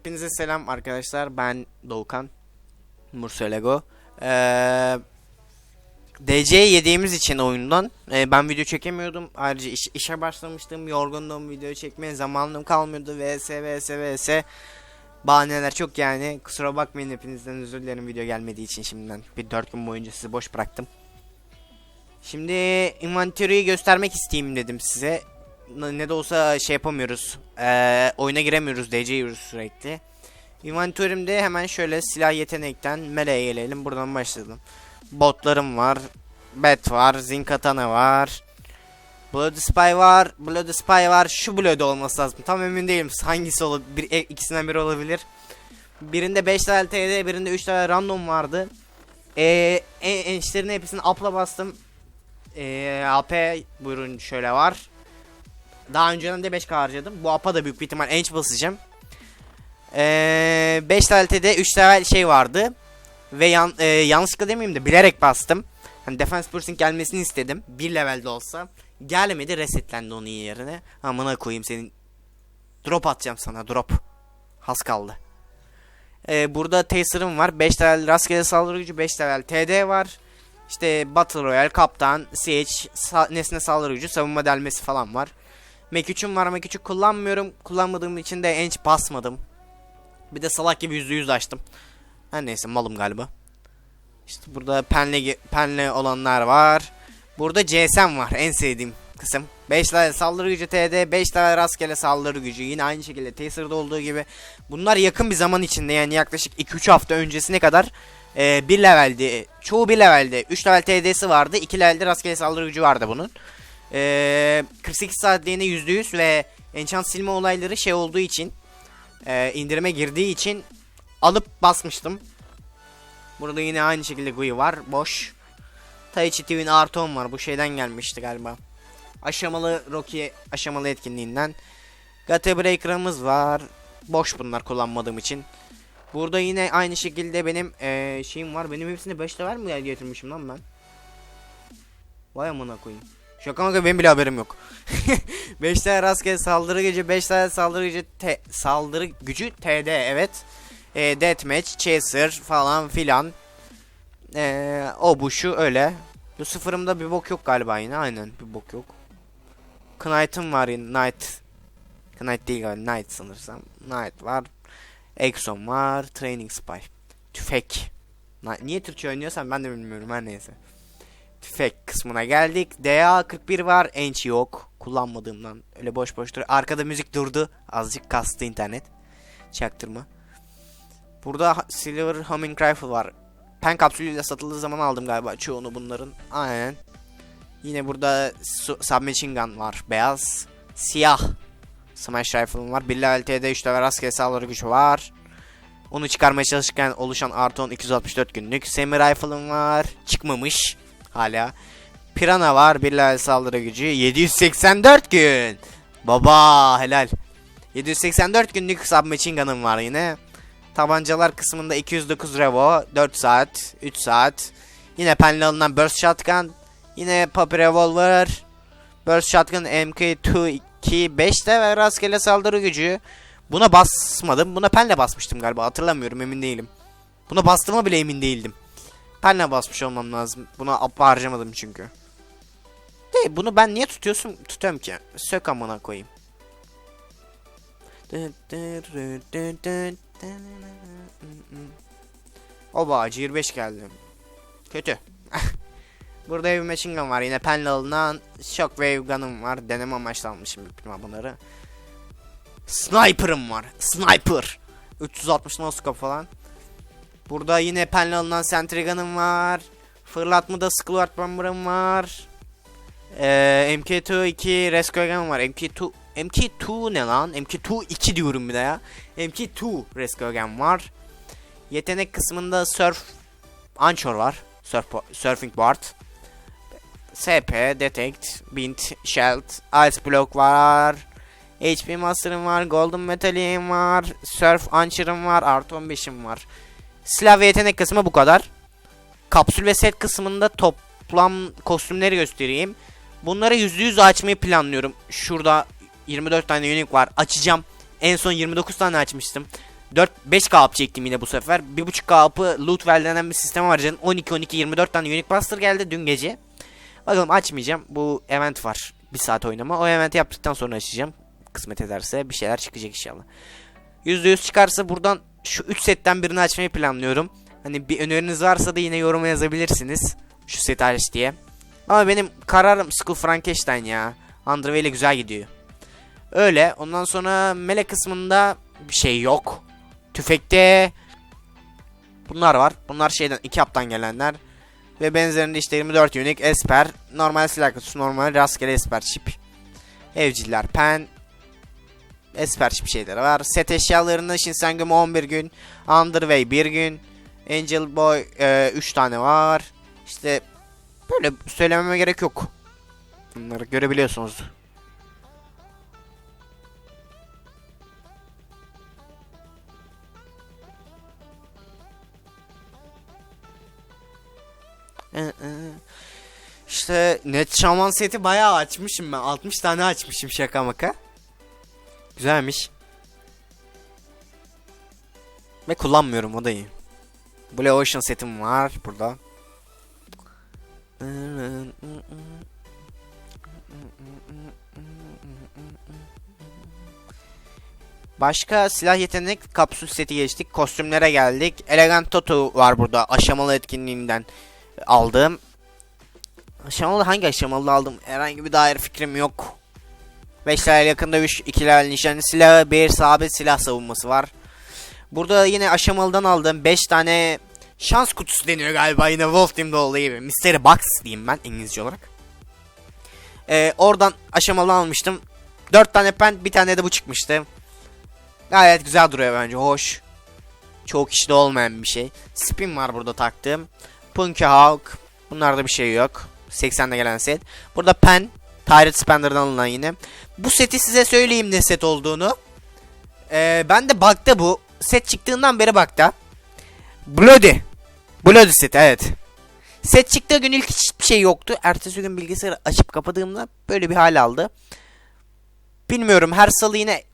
Hepinize selam arkadaşlar. Ben Doğukan. Murselego. Ee, DC yediğimiz için oyundan e, ben video çekemiyordum. Ayrıca iş- işe başlamıştım. Yorgundum. Video çekmeye zamanım kalmıyordu. VS vs vs. Bahaneler çok yani. Kusura bakmayın hepinizden özür dilerim video gelmediği için şimdiden. Bir 4 gün boyunca sizi boş bıraktım. Şimdi inventörü göstermek isteyeyim dedim size. Ne de olsa şey yapamıyoruz. Ee, oyuna giremiyoruz. DC yiyoruz sürekli. Inventörümde hemen şöyle silah yetenekten meleğe gelelim. Buradan başlayalım. Botlarım var. Bet var. Zinkatana var. Blood Spy var. Blood Spy var. Şu Blood olması lazım. Tam emin değilim. Hangisi olabilir? Bir, e, ikisinden biri olabilir. Birinde 5 tane TD, birinde 3 tane random vardı. Ee, en, enişlerin hepsini up'la bastım. Ee, AP buyurun şöyle var. Daha önceden de 5k harcadım. Bu AP'a da büyük bir ihtimal enç basacağım. Ee, 5 LT'de 3 tane şey vardı. Ve yan, e, yanlışlıkla demeyeyim de bilerek bastım. Hani Defense Piercing gelmesini istedim. Bir levelde olsa. Gelmedi resetlendi onun yerine. Amına koyayım senin. Drop atacağım sana drop. Has kaldı. Ee, burada Taser'ım var. 5 level rastgele saldırı gücü 5 level TD var. İşte Battle Royale, Kaptan, Siege, sa- nesne saldırı gücü, savunma delmesi falan var. Mek 3'üm var. Mek 3'ü kullanmıyorum. Kullanmadığım için de enç basmadım. Bir de salak gibi %100 açtım. Her neyse malım galiba. İşte burada penle, penle olanlar var. Burada CSM var. En sevdiğim kısım. 5 level saldırı gücü TD, 5 level rastgele saldırı gücü. Yine aynı şekilde Taser'da olduğu gibi. Bunlar yakın bir zaman içinde yani yaklaşık 2-3 hafta öncesine kadar e, 1 leveldi. Çoğu 1 leveldi. 3 level TD'si vardı. 2 levelde rastgele saldırı gücü vardı bunun. Ee, 48 saatliğine %100 ve enchant silme olayları şey olduğu için e, indirime girdiği için alıp basmıştım. Burada yine aynı şekilde GUI var. Boş. Taichi TV'nin artı 10 var. Bu şeyden gelmişti galiba. Aşamalı Rocky aşamalı etkinliğinden. Gate Breaker'ımız var. Boş bunlar kullanmadığım için. Burada yine aynı şekilde benim e, şeyim var. Benim hepsini 5 level mi getirmişim lan ben? Vay amına koyayım. Şaka maka benim bile haberim yok. 5 tane rastgele saldırı gücü, 5 tane saldırı gücü, te- saldırı gücü TD evet. E, deathmatch, chaser falan filan. E, o bu şu öyle. Bu sıfırımda bir bok yok galiba yine aynen bir bok yok. Knight'ım var yine Knight. Knight değil galiba Knight sanırsam. Knight var. Exxon var. Training Spy. Tüfek. Niye Türkçe oynuyorsam ben de bilmiyorum her neyse tüfek kısmına geldik. DA41 var. Enç yok. Kullanmadığımdan. Öyle boş boş duruyor. Arkada müzik durdu. Azıcık kastı internet. Çaktırma. Burada Silver Humming Rifle var. Pen kapsülüyle satıldığı zaman aldım galiba çoğunu bunların. Aynen. Yine burada su- Submachine Gun var. Beyaz. Siyah. Smash Rifle'ım var. 1 level TD 3 level rastgele saldırı gücü var. Onu çıkarmaya çalışırken oluşan artı 10 264 günlük. Semi Rifle'ım var. Çıkmamış. Hala. Pirana var. Level saldırı gücü. 784 gün. Baba helal. 784 günlük submachine gun'ım var yine. Tabancalar kısmında 209 revo. 4 saat. 3 saat. Yine penle alınan burst shotgun. Yine puppy revolver. Burst shotgun MK2 2 5'te ve rastgele saldırı gücü. Buna basmadım. Buna penle basmıştım galiba. Hatırlamıyorum emin değilim. Buna bastığıma bile emin değildim. Penle basmış olmam lazım. Buna appa harcamadım çünkü. De bunu ben niye tutuyorsun? Tutuyorum ki. Sök amına koyayım. Oba 25 geldi. Kötü. Burada bir machine gun var. Yine penle alınan shockwave gun'ım var. Deneme amaçlı almışım büyük bunları. Sniper'ım var. Sniper. 360 no scope falan. Burada yine penle alınan sentry gun'ım var. Fırlatmada Squad Bomber'ım var. Ee, MK2 2 Rescue var. MK2 MK2 ne lan? MK2 2 diyorum bir de ya. MK2 Rescue var. Yetenek kısmında Surf Anchor var. Surf, surfing Board. SP, Detect, Bint, Sheld, Ice Block var. HP Master'ım var. Golden Metal'im var. Surf Anchor'ım var. Artı 15'im var. Silah ve yetenek kısmı bu kadar. Kapsül ve set kısmında toplam kostümleri göstereyim. Bunları %100 açmayı planlıyorum. Şurada 24 tane unique var. Açacağım. En son 29 tane açmıştım. 4 5k up çektim yine bu sefer. 1.5k up'ı loot well denen bir sistem var canım. 12 12 24 tane unique buster geldi dün gece. Bakalım açmayacağım. Bu event var. Bir saat oynama. O eventi yaptıktan sonra açacağım. Kısmet ederse bir şeyler çıkacak inşallah. %100 çıkarsa buradan şu 3 setten birini açmayı planlıyorum. Hani bir öneriniz varsa da yine yoruma yazabilirsiniz. Şu set hariç diye. Ama benim kararım Skull Frankenstein ya. Underway ile güzel gidiyor. Öyle. Ondan sonra mele kısmında bir şey yok. Tüfekte bunlar var. Bunlar şeyden iki haptan gelenler. Ve benzerinde işte 24 unique esper, normal silah kutusu, normal rastgele esper çip. Evciller, pen, esper çip şeyleri var. Set eşyalarında Shinsengum 11 gün, Underway 1 gün, Angel Boy 3 tane var. İşte böyle söylememe gerek yok. Bunları görebiliyorsunuz. İşte net şaman seti bayağı açmışım ben. 60 tane açmışım şaka maka. Güzelmiş. Ve kullanmıyorum o da iyi. Blue Ocean setim var burada. Başka silah yetenek kapsül seti geçtik. Kostümlere geldik. Elegant Toto var burada. Aşamalı etkinliğinden aldığım. Aşamalı hangi aşamalı aldım? Herhangi bir dair fikrim yok. 5 level yakında 3 2 level nişancı silahı, bir sabit silah savunması var. Burada yine aşamalıdan aldığım 5 tane şans kutusu deniyor galiba yine Wolf Team'de olduğu gibi. Mystery Box diyeyim ben İngilizce olarak. Ee, oradan aşamalı almıştım. 4 tane pen bir tane de bu çıkmıştı. Gayet güzel duruyor bence hoş. Çok kişide olmayan bir şey. Spin var burada taktığım. Punky Hawk. Bunlarda bir şey yok. 80'de gelen set. Burada pen. Tyrant Spender'dan alınan yine. Bu seti size söyleyeyim ne set olduğunu. Ee, ben de bakta bu. Set çıktığından beri bakta. Bloody. Bloody set evet. Set çıktığı gün ilk hiçbir şey yoktu. Ertesi gün bilgisayarı açıp kapadığımda böyle bir hal aldı. Bilmiyorum her salı yine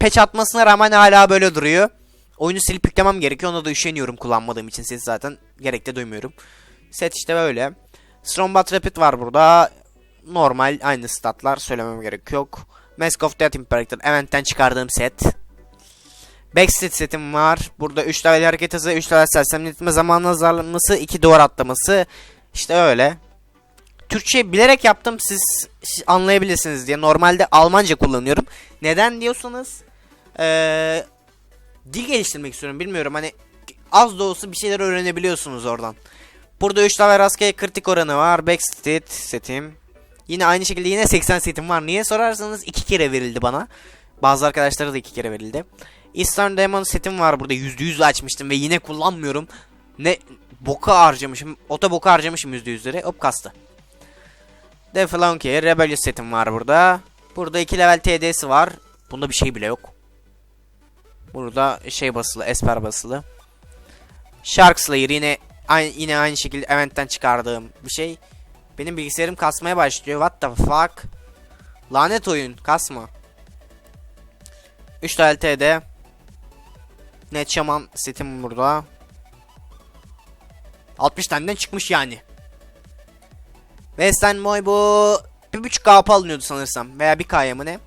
patch atmasına rağmen hala böyle duruyor. Oyunu silip yüklemem gerekiyor. Ona da üşeniyorum kullanmadığım için sesi zaten gerek de duymuyorum. Set işte böyle. Strombat Rapid var burada. Normal aynı statlar söylemem gerek yok. Mask of Death Imperator Event'ten çıkardığım set. Backstreet setim var. Burada 3 level hareket hızı, 3 level sersemletme zamanı azarlanması, 2 duvar atlaması. İşte öyle. Türkçe bilerek yaptım siz anlayabilirsiniz diye. Normalde Almanca kullanıyorum. Neden diyorsanız ee, dil geliştirmek istiyorum. Bilmiyorum hani az da olsa bir şeyler öğrenebiliyorsunuz oradan. Burada 3 level rastgele kritik oranı var. Backstreet setim. Yine aynı şekilde yine 80 setim var. Niye sorarsanız 2 kere verildi bana. Bazı arkadaşlara da 2 kere verildi. Eastern Demon setim var burada. %100 açmıştım ve yine kullanmıyorum. Ne boka harcamışım. Ota boka harcamışım %100'leri. Hop kastı. Deflunky Rebellious setim var burada. Burada 2 level TD'si var. Bunda bir şey bile yok. Burada şey basılı, Esper basılı. Shark Slayer yine aynı, yine aynı şekilde eventten çıkardığım bir şey. Benim bilgisayarım kasmaya başlıyor. What the fuck? Lanet oyun, kasma. 3 level TD. Net Shaman setim burada. 60 taneden çıkmış yani. Western Boy bu 1.5k alınıyordu sanırsam veya 1k'ya mı ne?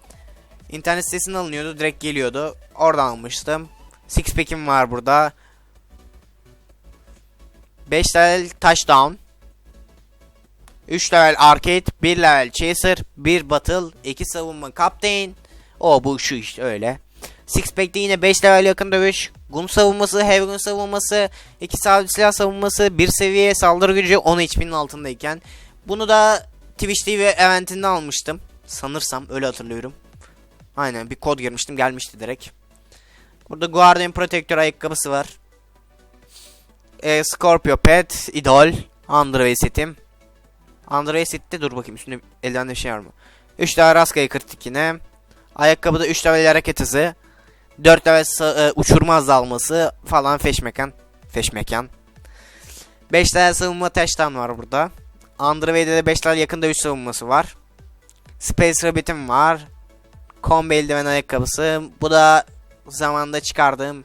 İnternet sitesinden alınıyordu direkt geliyordu. Oradan almıştım. Six pack'im var burada. 5 level touchdown. 3 level arcade, 1 level chaser, 1 battle, 2 savunma captain. O bu şu işte öyle. Six pack'te yine 5 level yakın dövüş. Gun savunması, heavy gun savunması, 2 sabit silah savunması, 1 seviye saldırı gücü 10 HP'nin altındayken. Bunu da Twitch TV eventinde almıştım. Sanırsam öyle hatırlıyorum. Aynen bir kod girmiştim gelmişti direkt. Burada Guardian Protector ayakkabısı var. Ee, Scorpio Pet, Idol, Underway setim. Underway sette dur bakayım üstünde elden şey var mı? 3 tane rastgele kritik yine. Ayakkabıda 3 level hareket hızı. 4 level e, uçurma azalması falan feşmekan. Feşmekan. 5 level savunma taştan var burada. Underway'de de 5 level yakında 3 savunması var. Space Rabbit'im var. Combo eldiven ayakkabısı. Bu da zamanda çıkardığım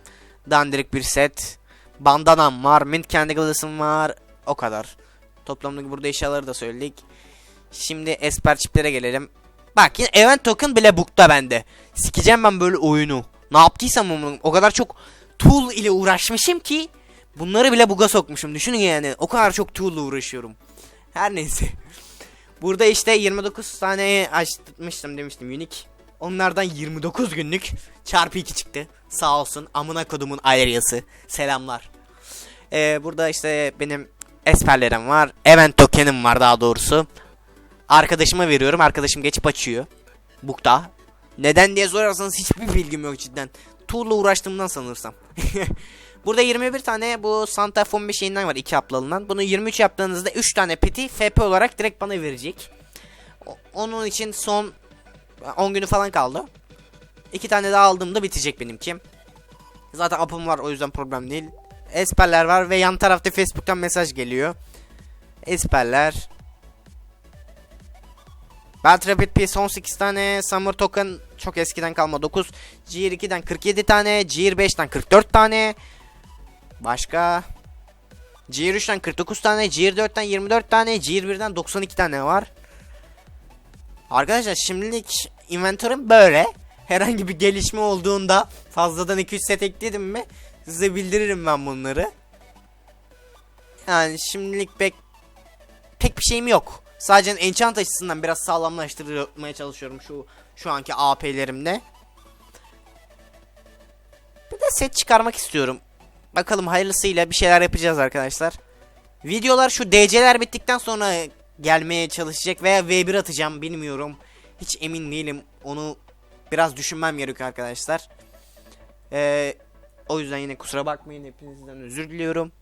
Dandirik bir set. Bandanam var. Mint Candy Glass'ım var. O kadar. Toplamda burada eşyaları da söyledik. Şimdi esper çiplere gelelim. Bak yine event token bile bukta bende. Sikeceğim ben böyle oyunu. Ne yaptıysam onu o kadar çok tool ile uğraşmışım ki bunları bile buga sokmuşum. Düşünün yani o kadar çok tool ile uğraşıyorum. Her neyse. Burada işte 29 tane açmıştım demiştim unique. Onlardan 29 günlük çarpı 2 çıktı. Sağ olsun amına kodumun ayrıyası. Selamlar. Ee, burada işte benim esperlerim var. Event token'im var daha doğrusu. Arkadaşıma veriyorum. Arkadaşım geçip açıyor. Bukta. Neden diye sorarsanız hiçbir bilgim yok cidden. Tool'la uğraştığımdan sanırsam. Burada 21 tane bu Santa Fe şeyinden var 2 up'la alınan. Bunu 23 yaptığınızda 3 tane peti FP olarak direkt bana verecek. Onun için son 10 günü falan kaldı. 2 tane daha aldığımda bitecek benimki. Zaten up'ım var o yüzden problem değil. Esperler var ve yan tarafta Facebook'tan mesaj geliyor. Esperler. Belt Rapid Piece 18 tane, Summer Token çok eskiden kalma 9, Gear 2'den 47 tane, Gear 5'ten 44 tane. Başka Gear 3'ten 49 tane, Gear 4'ten 24 tane, Gear 1'den 92 tane var. Arkadaşlar şimdilik inventörüm böyle. Herhangi bir gelişme olduğunda fazladan 200 set ekledim mi size bildiririm ben bunları. Yani şimdilik pek pek bir şeyim yok. Sadece enchant açısından biraz sağlamlaştırmaya çalışıyorum şu şu anki AP'lerimde. Bir de set çıkarmak istiyorum. Bakalım hayırlısıyla bir şeyler yapacağız arkadaşlar. Videolar şu DC'ler bittikten sonra gelmeye çalışacak veya V1 atacağım bilmiyorum. Hiç emin değilim. Onu biraz düşünmem gerekiyor arkadaşlar. Ee, o yüzden yine kusura bakmayın hepinizden özür diliyorum.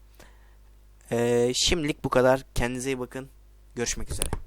Ee, şimdilik bu kadar. Kendinize iyi bakın. Görüşmek üzere.